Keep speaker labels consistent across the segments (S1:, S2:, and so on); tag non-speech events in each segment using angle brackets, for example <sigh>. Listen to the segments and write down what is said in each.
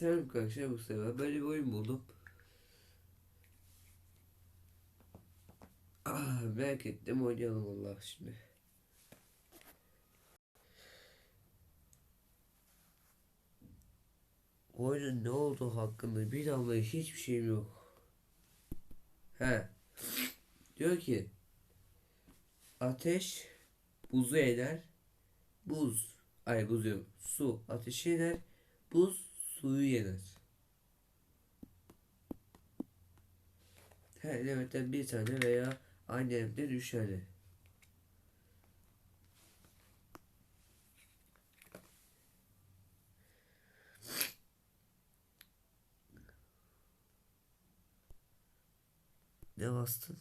S1: Selam arkadaşlar bu sefer böyle bir oyun buldum. Ah, merak ettim oynayalım Allah şimdi. Oyunun ne olduğu hakkında bir damla hiçbir şeyim yok. He. Diyor ki ateş buzu eder. Buz ay buz yok. Su ateşi eder. Buz suyu yener. Her elementten bir tane veya aynı elementen üç tane. Ne bastın?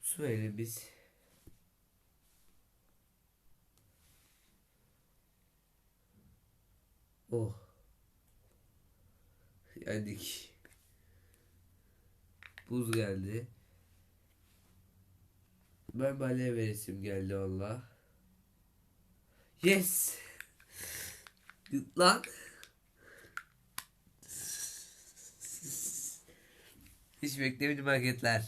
S1: Su verelim. Oh. Yendik. Buz geldi. Ben baleye veresim geldi valla. Yes. Lan. Hiç beklemedim hareketler.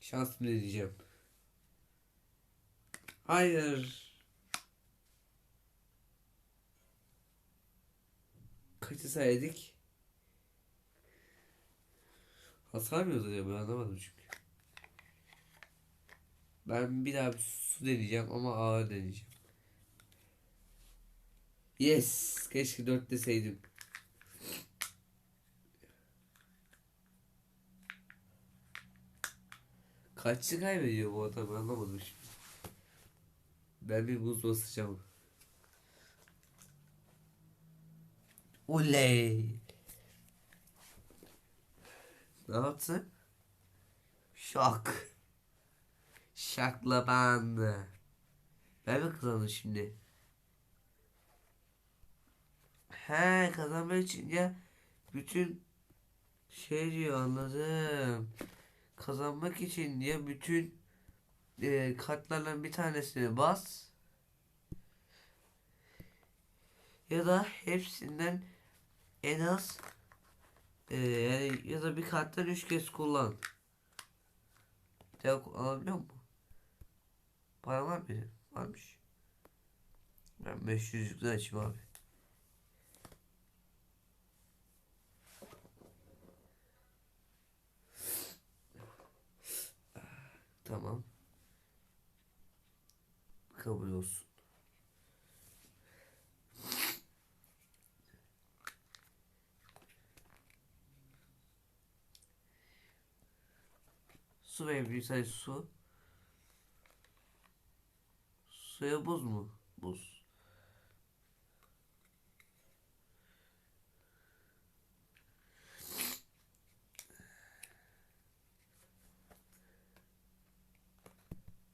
S1: Şansım ne diyeceğim. Hayır. Kaçı saydık? Hasar mı yazıyor ben anlamadım çünkü. Ben bir daha bir su deneyeceğim ama ağır deneyeceğim. Yes. Keşke dört deseydim. Kaççı kaybediyor bu adam anlamadım şimdi. Ben bir buz basacağım. Oley. Ne yaptın? Şok. Şakla bandı. Ben mi kazandım şimdi? He kazanmak için ya bütün şey diyor anladım. Kazanmak için ya bütün e, kartlardan bir tanesini bas ya da hepsinden en az e, yani ya da bir karttan üç kez kullan. Tek alabiliyor mu? Para var mı? Varmış. Ben 500'lükle açayım abi. Tamam. Kabul olsun. Su ve bir su. Suya buz mu? Buz.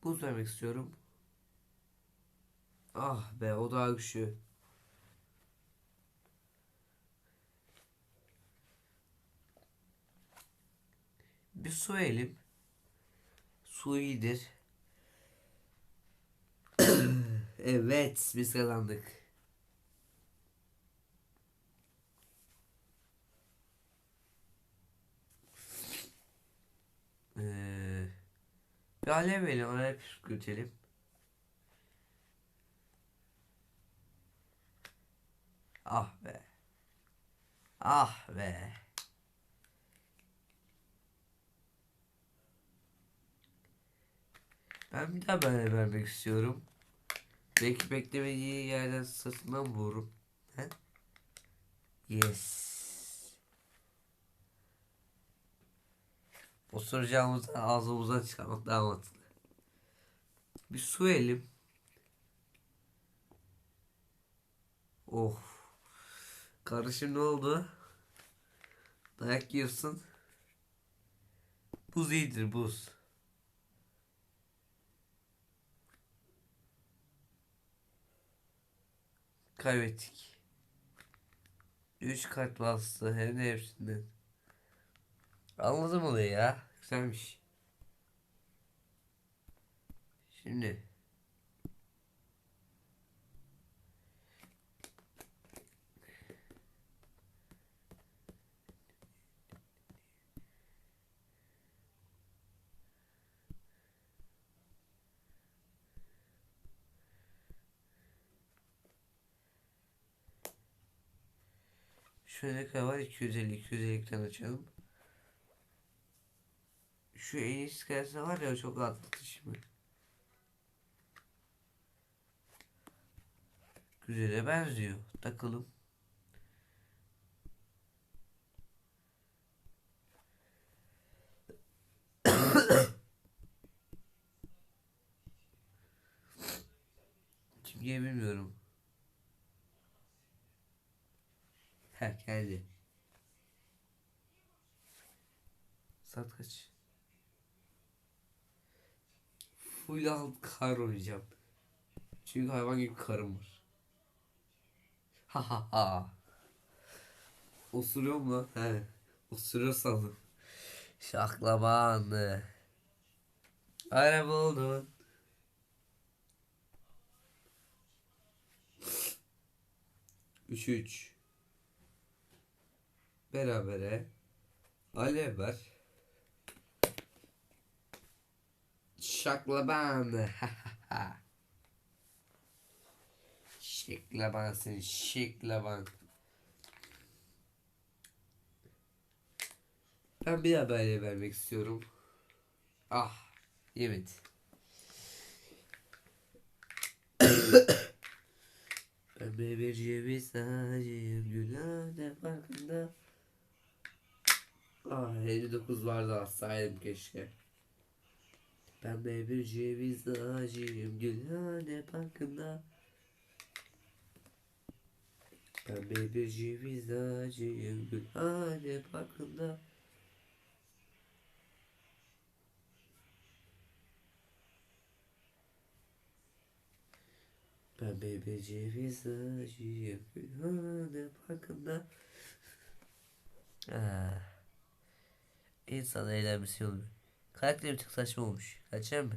S1: Buz vermek istiyorum. Ah be o daha güçlü. Bir su elim. Su iyidir. <coughs> evet biz kazandık. Ee, bir alev verelim ona püskürtelim. Ah be. Ah be. Ben bir daha böyle vermek istiyorum. Belki beklemediği yerden sırtından vururum. He? Yes. Osuracağımızdan ağzımızdan çıkarmak daha mantıklı. Bir su elim. Oh. Kardeşim ne oldu? Dayak yiyorsun. Buz iyidir buz. Kaybettik. 3 kart bastı hem de hepsinden. Anladım olayı ya. Güzelmiş. Şimdi Şöyle ne kadar var? 250 250'den açalım. Şu en iyisi gelse var ya çok atlatıcı mı? Güzele benziyor. Takalım. <coughs> Kimliği bilmiyorum. Her geldi. Saat kaç? Full alt kar oynayacağım. Çünkü hayvan gibi karım var. Ha ha ha. Osuruyor mu lan? He. Osuruyor sandım. Şaklabanlı. Araba oldun. Üç üç. Berabere. Alev var. Şaklaban. <laughs> Şeklabansın şeklaban. Ben bir haberle vermek istiyorum. Ah, evet. bir ceviz ağacıyım gülhane farkında. Ah 59 vardı alsaydım keşke. Ben bir ceviz ağacıyım gülhane parkında. Ben bir ceviz ağacıyım gülhane parkında. Ben bir ceviz ağacıyım gülhane parkında. Ah. İnsan eğlenmesi olur. Karakter bir tık saçma olmuş. Kaçar mı?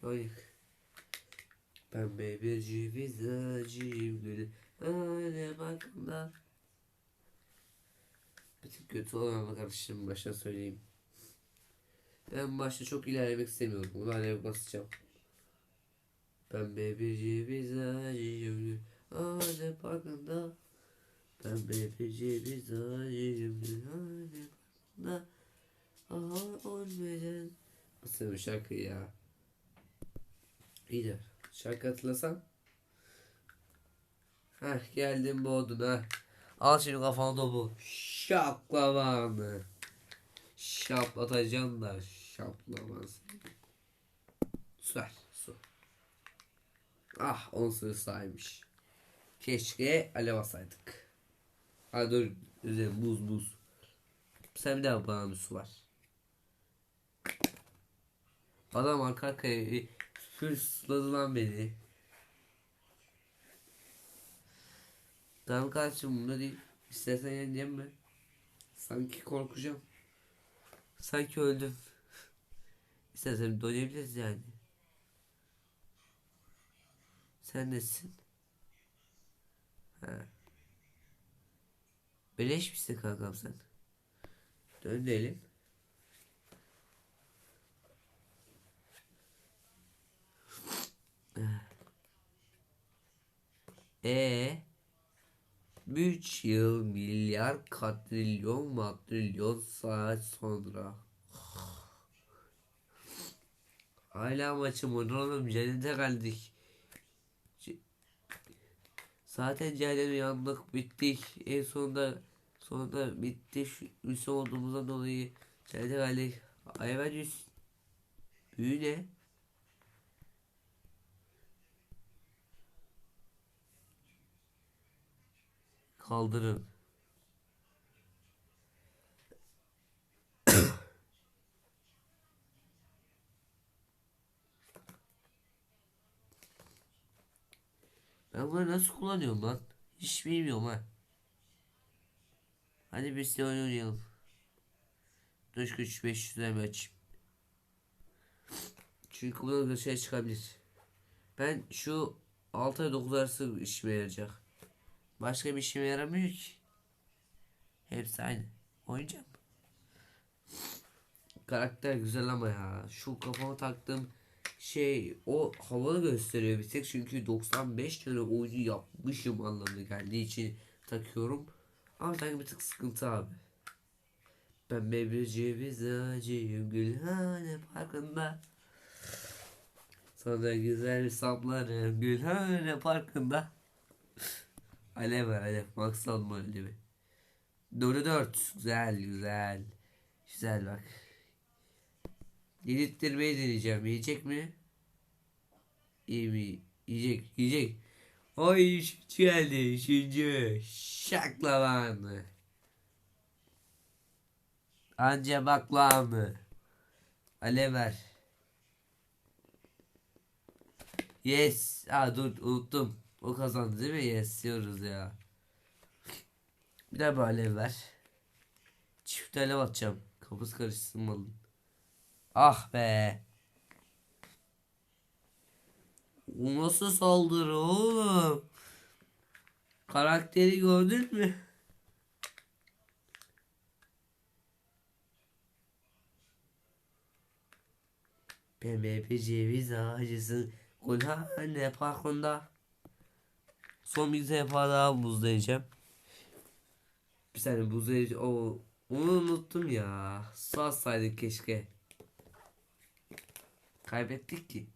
S1: Hayır. Ben bir ceviz ağacıyım gülü. Öyle bakımda. Bir tık kötü olmama karışım başta söyleyeyim. Ben başta çok ilerlemek istemiyorum. Bunu alev basacağım. Ben bir ceviz ağacıyım gülü. Öyle bakımda. Ben bir ceviz ağacıyım gülü. Öyle bakımda. Aha olmayan. Nasıl bir şarkı ya? İyi de şarkı hatırlasam. Heh geldim bu oduna. Al şimdi kafana topu. Şaklavanı. Şaplatacaksın da şaplamaz. Su ver su. Ah on sırasıymış. Keşke alev asaydık. Hadi dur üzerine buz buz. Sen bir daha bana bir su var. Adam arka arkaya hırsladı lan beni. Tamam kardeşim bunda değil. İstersen yeneceğim mi? Sanki korkacağım. Sanki öldüm. <laughs> İstersen dönebiliriz yani. Sen nesin? Ha. Beleş misin kankam sen? Dönelim. E 3 yıl milyar katrilyon matrilyon saat sonra Hala maçım oğlum cennete geldik. C- Zaten cehennem yandık bittik. En sonunda sonunda bitti. Şu üstü olduğumuzdan dolayı cennete geldik. Hayvan yüz. Büyü ne? Kaldırın. <coughs> Ben bunları nasıl kullanıyorum lan? Hiç bilmiyorum ha. Hadi biz de oynayalım. Dış güç 500 lira açayım. Çünkü buna bir şey çıkabilir. Ben şu 6 ay 9 arası işime yarayacak. Başka bir işime yaramıyor ki. Hepsi aynı. Oyuncak. Karakter güzel ama ya. Şu kafama taktığım şey o havalı gösteriyor bir tek çünkü 95 tane oyunu yapmışım anlamına geldiği için takıyorum. Ama sanki bir tık sıkıntı abi. Ben bir ceviz ağacıyım Gülhane Parkı'nda. Sana güzel saplarım Gülhane Parkı'nda. Alev var alev. Max alma alevi. 4'e 4. Güzel güzel. Güzel bak. Yedirttirmeyi deneyeceğim. Yiyecek mi? İyi mi? Yiyecek. Yiyecek. Ay üçüncü geldi. Üçüncü. Şaklavanı. Anca baklavamı. Alev ver. Yes. Aa dur unuttum. O kazandı değil mi? Yes diyoruz ya. Bir daha bir ver. Çift alev atacağım. Kafası karışsın malın. Ah be. O nasıl saldırı oğlum? Karakteri gördün mü? Bir ceviz ağacısın. Gülhane parkında. Son bir defa daha buzlayacağım. Bir saniye buzlayıcı. O onu unuttum ya. Satsaydık keşke. Kaybettik ki.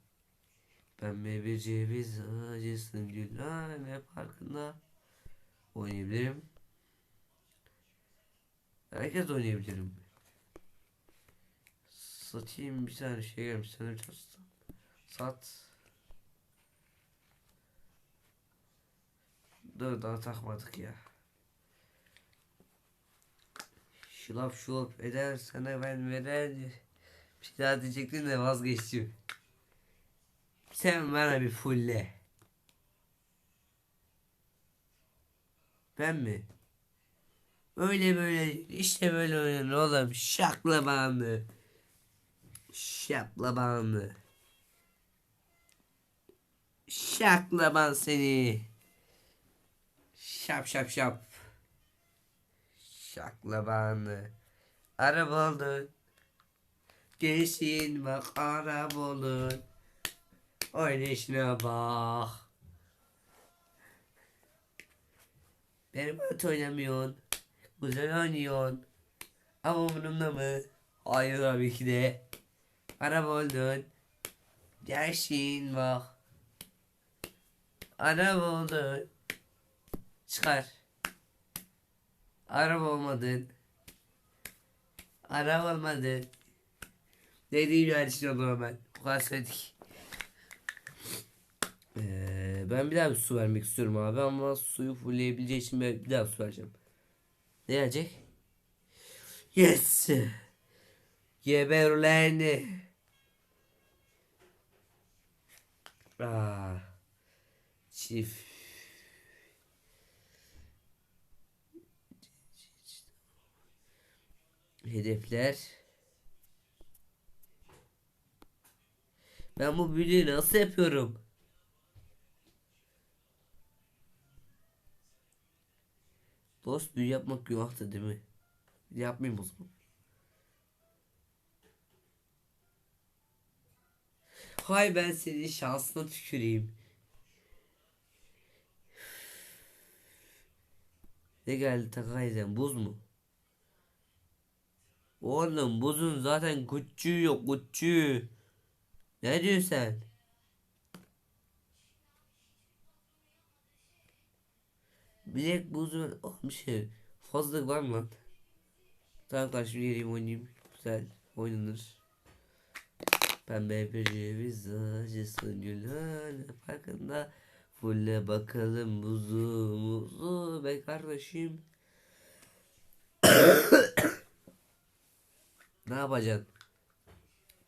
S1: Pembe bir ceviz ağacısın Gülhane parkında. Oynayabilirim. Herkes oynayabilirim. Satayım bir tane şey gelmiş. Sen sat. Dur daha takmadık ya. Şılap şulap eder sana ben veren bir şey daha diyecektim de vazgeçtim. Sen bana bir fulle. Ben mi? Öyle böyle işte böyle oynanır oğlum. Şakla bandı. Şaklabandı. Şaklaban seni. Şap şap şap. Şaklabandı. Araba oldun. Gelsin bak araba olun. Oynayışına bak. Benim at oynamıyorsun. Güzel oynuyorsun. Ama umurumda mı? Hayır tabii ki de. Araba oldun. Gelsin bak. Araba oldun. Çıkar. Araba olmadın. Araba olmadın. Dediğim zaman ben. Bu kadar söyledik. Ee, ben bir daha bir su vermek istiyorum abi ama suyu fullleyebileceği için bir daha su vereceğim. Ne gelecek? Yes. Geberlendi. Ah. Çift. Hedefler. Ben bu büyüyü nasıl yapıyorum? Dost büyü yapmak günahtır değil mi? Yapmayayım o zaman. Hay ben senin şansına tüküreyim. Ne geldi Takay'dan buz mu? Oğlum buzun zaten küçüğü yok küçüğü. Ne diyorsun sen? Bilek buzu olmuş ya. Fazla var mı? Tamam şimdi geleyim oynayayım. Güzel oynanır. Pembe bir ceviz acısı gülhane farkında. Fulle bakalım buzu muzu be kardeşim. Ne yapacaksın?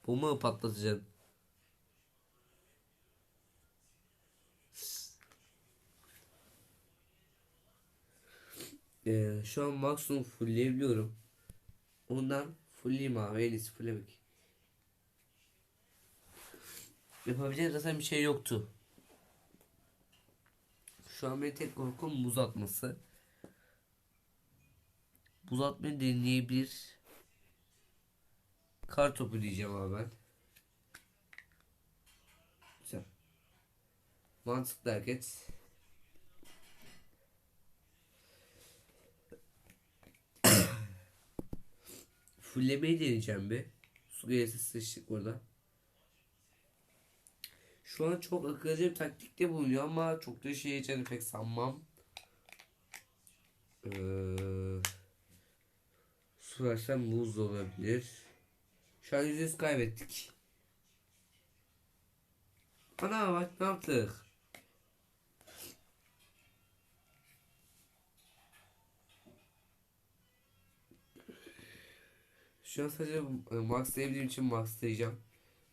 S1: Bu mu patlatacaksın? Ee, şu an maksimum fullleyebiliyorum. Ondan fullleyeyim abi en iyisi fulllemek. Yapabilecek zaten bir şey yoktu. Şu an benim tek korkum buz atması. Buz atmayı deneyebilir. Kar topu diyeceğim abi ben. Güzel. Mantıklı hareket. <coughs> Fullemeyi deneyeceğim bir. Su gelirse sıçtık burada. Şu an çok akıllıca bir taktikte bulunuyor ama çok da şey için pek sanmam. Ee, su versem buz olabilir. Şu an yüzde kaybettik. Ana bak ne yaptık? Şu an sadece e, maxlayabildiğim için maxlayacağım.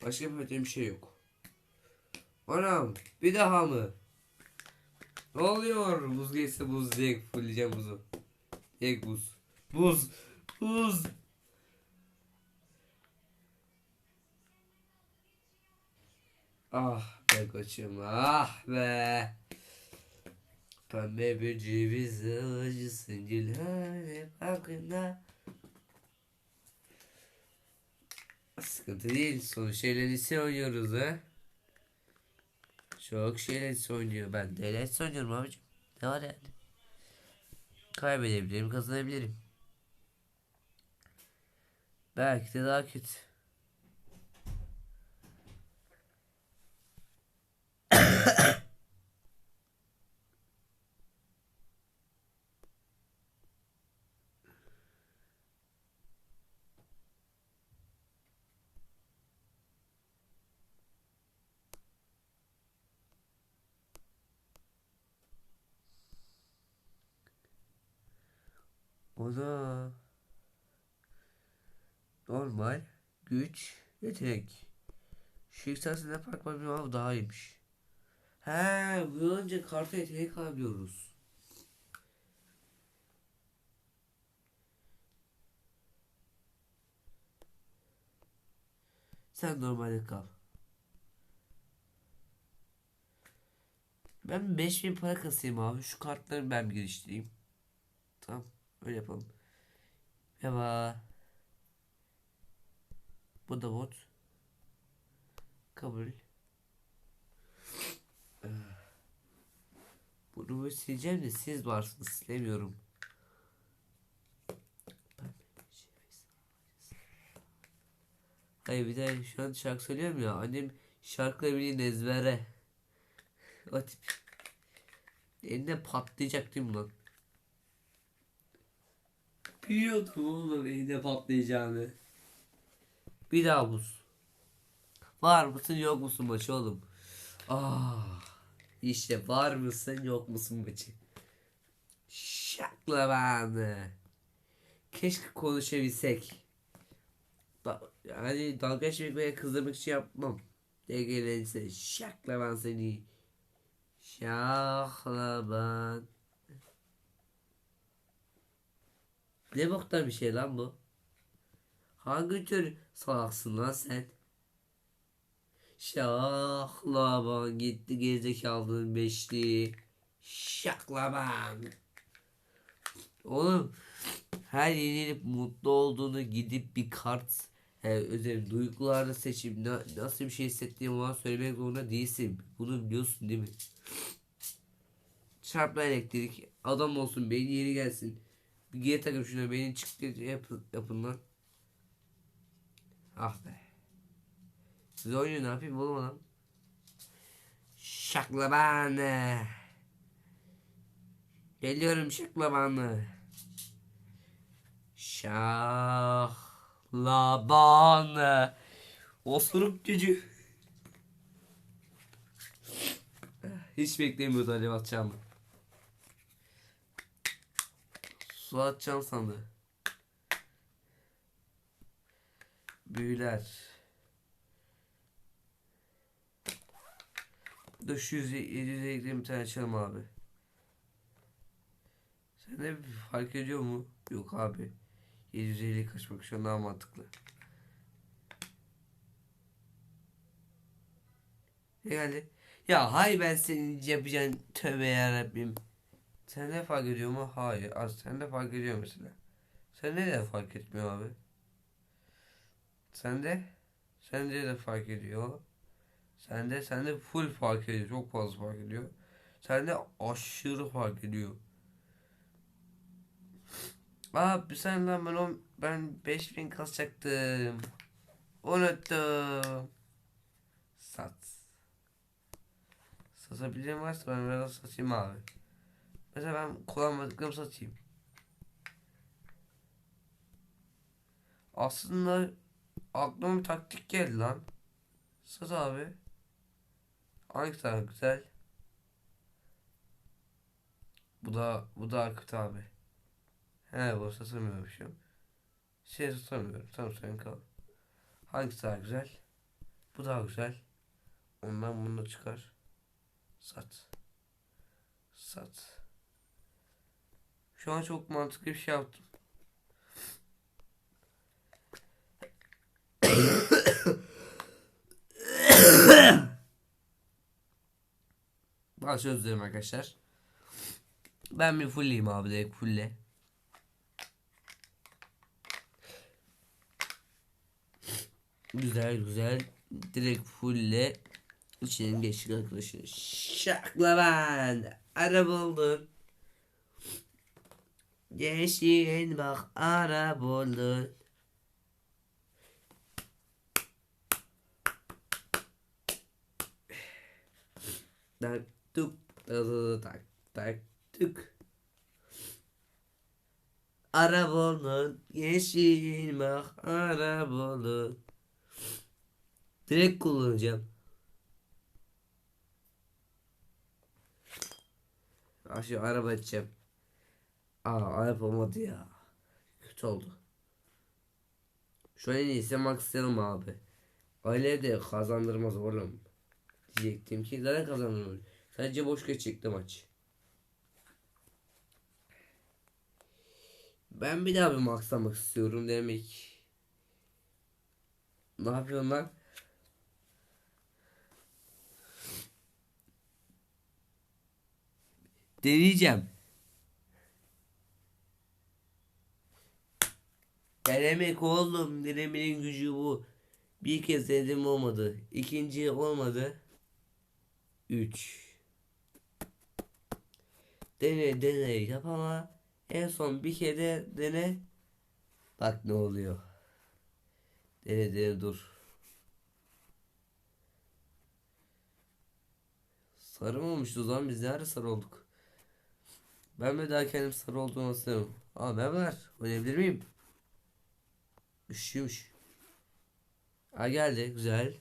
S1: Başka yapabileceğim bir şey yok. Anam bir daha mı? Ne oluyor? Buz geçse buz diye fulleyeceğim buzu. Direkt buz. Buz. Buz. Ah be koçum ah be. Pembe bir ceviz ağacısın gülhane bakına. Sıkıntı değil. Sonuç eğlencesi oynuyoruz ha. Çok şeyler oynuyor. Ben de oynuyorum abicim. Ne var yani? Kaybedebilirim, kazanabilirim. Belki de daha kötü. Da normal güç yetenek. Şu ikisinden fark var bilmem ama daha iyiymiş. He, bu önce karta yetenek alabiliyoruz. Sen normalde kal. Ben 5000 para kasayım abi. Şu kartları ben geliştireyim. Tamam. Öyle yapalım. Merhaba. Bu da bot. Kabul. Eh. Bunu sileceğim de siz varsınız silemiyorum. Hayır bir de şu an şarkı söylüyorum ya annem şarkıları bilin ezbere. <laughs> O tip. Elinde patlayacak değil mi lan? Biliyordum oğlum elinde patlayacağını. Bir daha buz. Var mısın yok musun maçı oğlum? Ah, işte var mısın yok musun maçı? Şakla bana. Keşke konuşabilsek. Da, yani dalga geçmek veya kızdırmak için yapmam. Degelense şakla ben seni. Şahlaban. Ne boktan bir şey lan bu? Hangi tür salaksın lan sen? Şahlaban gitti gerizekalı'nın beşli. Şaklaban. Oğlum her yenilip mutlu olduğunu gidip bir kart he, özel duygularda seçip na- nasıl bir şey hissettiğini ona söylemek zorunda değilsin. Bunu biliyorsun değil mi? Çarpma elektrik adam olsun beyni yeni gelsin. Geri takım şuna beynin çıktı yapın, yapın lan. Ah be. Siz oynuyor ne yapayım oğlum adam. Şaklabanı. Geliyorum şaklabanı. Şahlabanı. Osuruk gücü. Hiç beklemiyordu alev atacağımı. Su atacağım sandı. Büyüler. Dur şu 700'e ekleyeyim bir tane açalım abi. Sen de fark ediyor mu? Yok abi. 750 kaçmak şu an daha mantıklı. Geldi? Ya hay ben senin yapacağın tövbe yarabbim. Sen de fark ediyor mu? Hayır. Az sen de fark ediyor mesela. Sen ne de fark etmiyor abi? Sen de sen de de fark ediyor. Sen de sen de full fark ediyor. Çok fazla fark ediyor. Sen de aşırı fark ediyor. Abi sen lan ben on, ben 5000 kasacaktım. Unuttum. Sat. Satabilirim varsa ben biraz satayım abi. Mesela ben kullanmadıklarımı satayım. Aslında aklıma bir taktik geldi lan. Sat abi. Hangi tane güzel? Bu da bu da akıt abi. He bu satamıyormuşum. Şey satamıyorum. Tamam sen kal. Hangisi daha güzel? Bu daha güzel. Ondan bunu çıkar. Sat. Sat. Şu an çok mantıklı bir şey yaptım. Başlıyoruz diyorum arkadaşlar. Ben bir fullleyim abi direkt fullle. Güzel güzel. Direkt fullle. İçinden geçtik arkadaşlar. Şakla ben. Araba oldun. Yeşil bak araba oldun. Tak tuk tak tak tuk. Araba oldun. Yeşil bak araba oldun. Direkt kullanacağım. Aşağı araba edeceğim. Aa araba olmadı ya. Kötü oldu. Şu an en iyisi Max'layalım abi. Öyle de kazandırmaz oğlum. Diyecektim ki zaten kazandırmaz. Sadece boş geçecekti maç. Ben bir daha bir maxlamak istiyorum demek. Ne yapıyorsun lan? Deneyeceğim. Denemek oğlum. Denemenin gücü bu. Bir kez denedim olmadı. İkinci olmadı. Üç. Dene dene yap ama en son bir kere dene. Bak ne oluyor. Dene dene dur. Sarı mı olmuştu zaman biz ne ara sarı olduk? Ben mi daha kendim sarı olduğunu hatırlamıyorum. Aa ben var. Oynayabilir miyim? Üşüyormuş. Ha geldi güzel.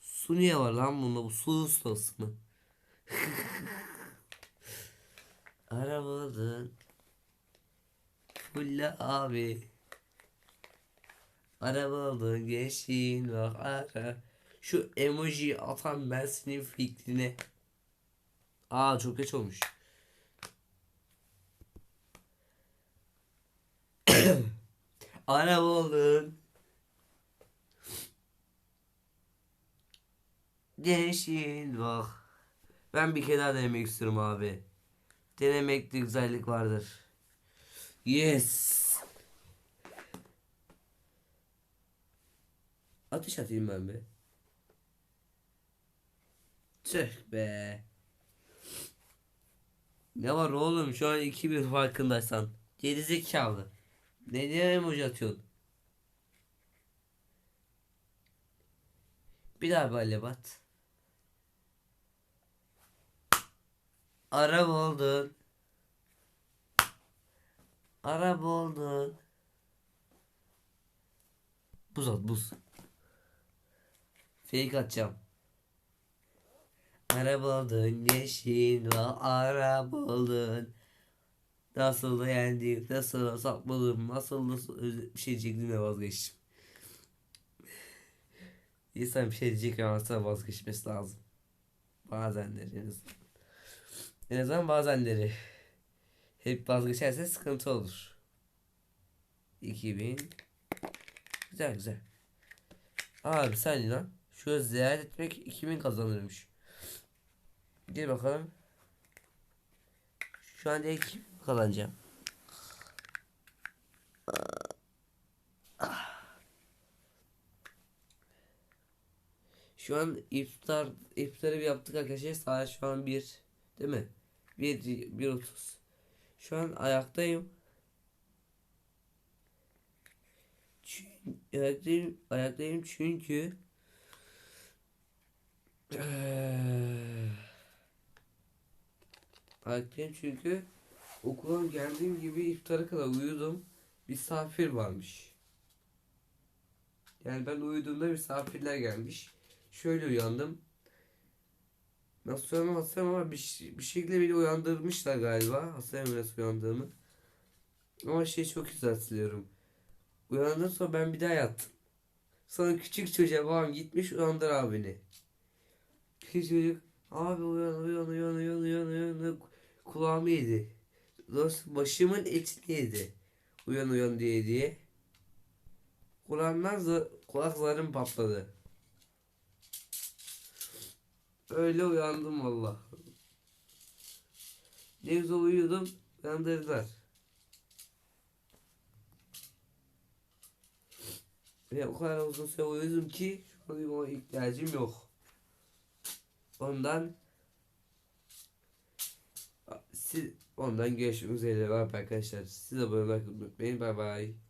S1: Su niye var lan bunda bu su ustası mı? <laughs> Arabadan Fulla abi Arabadan geçin bak ara Şu emoji atan ben senin fikrine Aa çok geç olmuş Araba oldun Yeşil bak. Ben bir kere daha denemek istiyorum abi. Denemekte güzellik vardır. Yes. Ateş atayım ben be. Tüh be. Ne var oğlum şu an 2-1 farkındaysan. Gerizekalı. Ne diye emoji atıyorsun? Bir daha böyle bat. Araba oldun. Araba oldun. Buz at buz. Fake atacağım. Araba oldun yeşil ve araba oldun. Nasıl da yendik, nasıl da sakladım, nasıl da bir şey diyecektim de vazgeçtim. İnsan bir şey diyecek ama vazgeçmesi lazım. Bazenleri en azından. En azından bazenleri. Hep vazgeçerse sıkıntı olur. 2000 Güzel güzel. Abi sen lan. Şöyle ziyaret etmek 2000 kazanırmış. Gel bakalım. Şu anda 2000 kazanacağım. Şu an iftar iftarı yaptık arkadaşlar. Saat şu an 1 değil mi? 1 1.30. Şu an ayaktayım. Çün- Ayaktayım, ayaktayım çünkü ayaktayım çünkü okuldan geldiğim gibi iftara kadar uyudum. Misafir varmış. Yani ben uyuduğumda misafirler gelmiş. Şöyle uyandım. Nasıl uyandım hatırlamıyorum ama bir, şey- bir şekilde beni uyandırmışlar galiba. Hatırlamıyorum nasıl uyandığımı. Ama şey çok güzel hatırlıyorum. Uyandıktan sonra ben bir daha yattım. Sonra küçük çocuğa babam gitmiş uyandır abini. Küçük çocuk abi uyan uyan uyan uyan uyan uyan kulağımı yedi. Dost başımın yedi. Uyan uyan diye diye. Kulağımdan za- kulaklarım patladı. Öyle uyandım valla. Ne güzel uyuyordum. Uyandırdılar. Ve o kadar uzun süre uyudum ki şu an uyumama ihtiyacım yok. Ondan siz ondan görüşmek üzere arkadaşlar. Siz abone olmayı unutmayın. Bay bay.